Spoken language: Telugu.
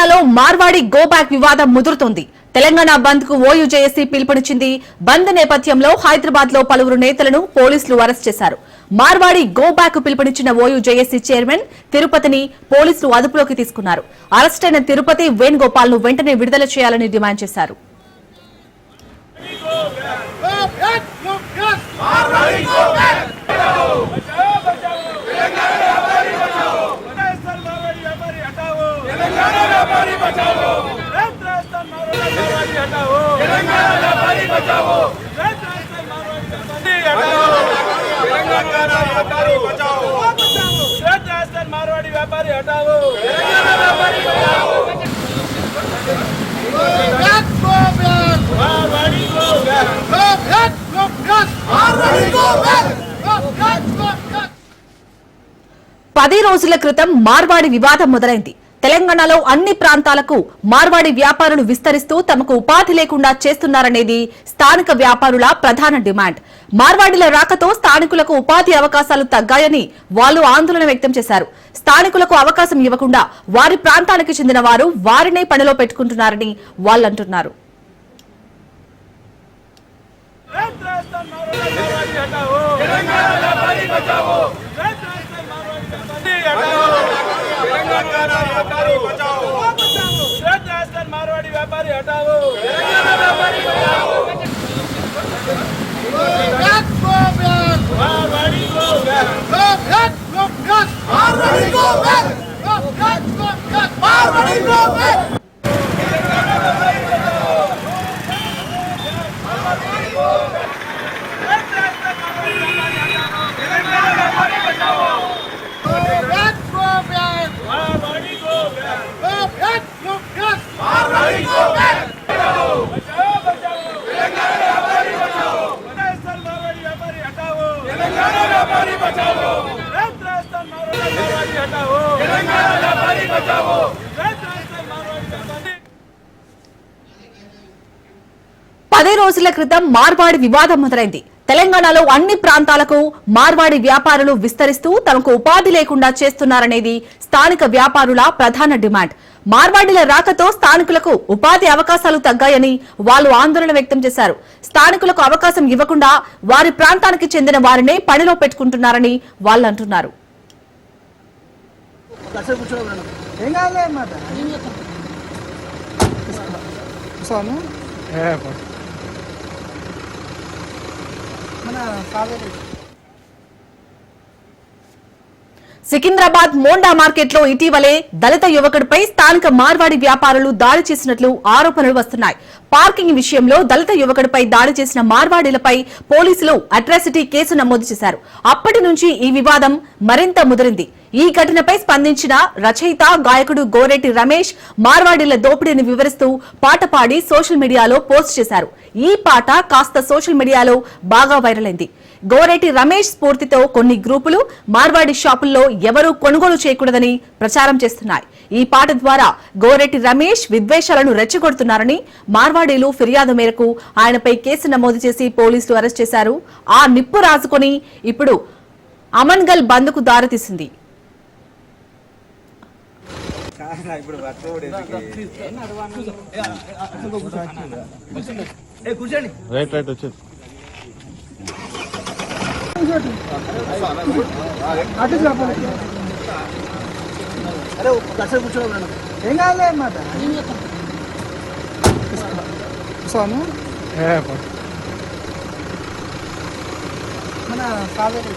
తెలంగాణలో మార్వాడి గో బ్యాక్ వివాదం ముదురుతోంది. తెలంగాణ బంద్కు ఓయూ జేఏసీ పిలుపునిచ్చింది. బంద్ నేపథ్యంలో హైదరాబాద్లో పలువురు నేతలను పోలీసులు అరెస్ట్ చేశారు. మార్వాడి గోబ్యాక్ పిలుపునిచ్చిన ఓయూ జేఏసీ చైర్మన్ తిరుపతిని పోలీసులు అదుపులోకి తీసుకున్నారు. అరెస్ట్ అయిన తిరుపతి వేణుగోపాల్ను వెంటనే విడుదల చేయాలని డిమాండ్ చేశారు. व्यापारी हटाओ राजस्थान मारवाड़ी व्यापारी हटाओ तेलंगाना व्यापारी बचाओ मारवाड़ी को పది రోజుల క్రితం మార్వాడి వివాదం మొదలైంది తెలంగాణలో అన్ని ప్రాంతాలకు మార్వాడి వ్యాపారులు విస్తరిస్తూ తమకు ఉపాధి లేకుండా చేస్తున్నారనేది స్థానిక వ్యాపారుల ప్రధాన డిమాండ్. మార్వాడిల రాకతో స్థానికులకు ఉపాధి అవకాశాలు తగ్గాయని వాళ్ళు ఆందోళన వ్యక్తం చేశారు. స్థానికులకు అవకాశం ఇవ్వకుండా వారి ప్రాంతానికి చెందిన వారు వారినే పనిలో పెట్టుకుంటున్నారని వాళ్ళంటున్నారు. హటావో व्यापारी बचाओ राजस्थान मारवाड़ी हटाओ तेलंगाना व्यापारी बचाओ राजस्थान मारवाड़ी व्यापारी పది రోజుల క్రితం మార్వాడి వివాదం మొదలైంది తెలంగాణలో అన్ని ప్రాంతాలకు మార్వాడి వ్యాపారులు విస్తరిస్తూ తమకు ఉపాధి లేకుండా చేస్తున్నారనేది స్థానిక వ్యాపారుల ప్రధాన డిమాండ్ మార్వాడిల రాకతో స్థానికులకు ఉపాధి అవకాశాలు తగ్గాయని వాళ్ళు ఆందోళన వ్యక్తం చేశారు. స్థానికులకు అవకాశం ఇవ్వకుండా వారి ప్రాంతానికి చెందిన వారినే పనిలో పెట్టుకుంటున్నారని వాళ్ళు అంటున్నారు. మన కావేరి సికింద్రాబాద్ మోండా మార్కెట్లో ఇటీవలే దళిత యువకుడిపై స్థానిక మార్వాడి వ్యాపారులు దాడి చేసినట్లు ఆరోపణలు వస్తున్నాయి. పార్కింగ్ విషయంలో దళిత యువకుడిపై దాడి చేసిన మార్వాడీలపై పోలీసులు అట్రాసిటీ కేసు నమోదు చేశారు. అప్పటి నుంచి ఈ వివాదం మరింత ముదిరింది. ఈ ఘటనపై స్పందించిన రచయిత గాయకుడు గోరెటి రమేష్ మార్వాడీల దోపిడీని వివరిస్తూ పాట పాడి సోషల్ మీడియాలో పోస్ట్ చేశారు. ఈ పాట కాస్త సోషల్ మీడియాలో బాగా వైరల్ అయింది. గోరెటి రమేష్ స్ఫూర్తితో కొన్ని గ్రూపులు మార్వాడి షాపుల్లో ఎవరూ కొనుగోలు చేయకూడదని ప్రచారం చేస్తున్నాయి. ఈ పాట ద్వారా గోరెటి రమేష్ విద్వేషాలను రెచ్చగొడుతున్నారని మార్వాడీలు ఫిర్యాదు మేరకు ఆయనపై కేసు నమోదు చేసి పోలీసులు అరెస్ట్ చేశారు. ఆ నిప్పు రాజుకొని ఇప్పుడు అమన్గల్ దారితీసింది రైట్ రైట్ వచ్చేది అటు చెప్పాలి అరే ఏం కాదులే అన్నమాట కూర్చోను మన కావేరి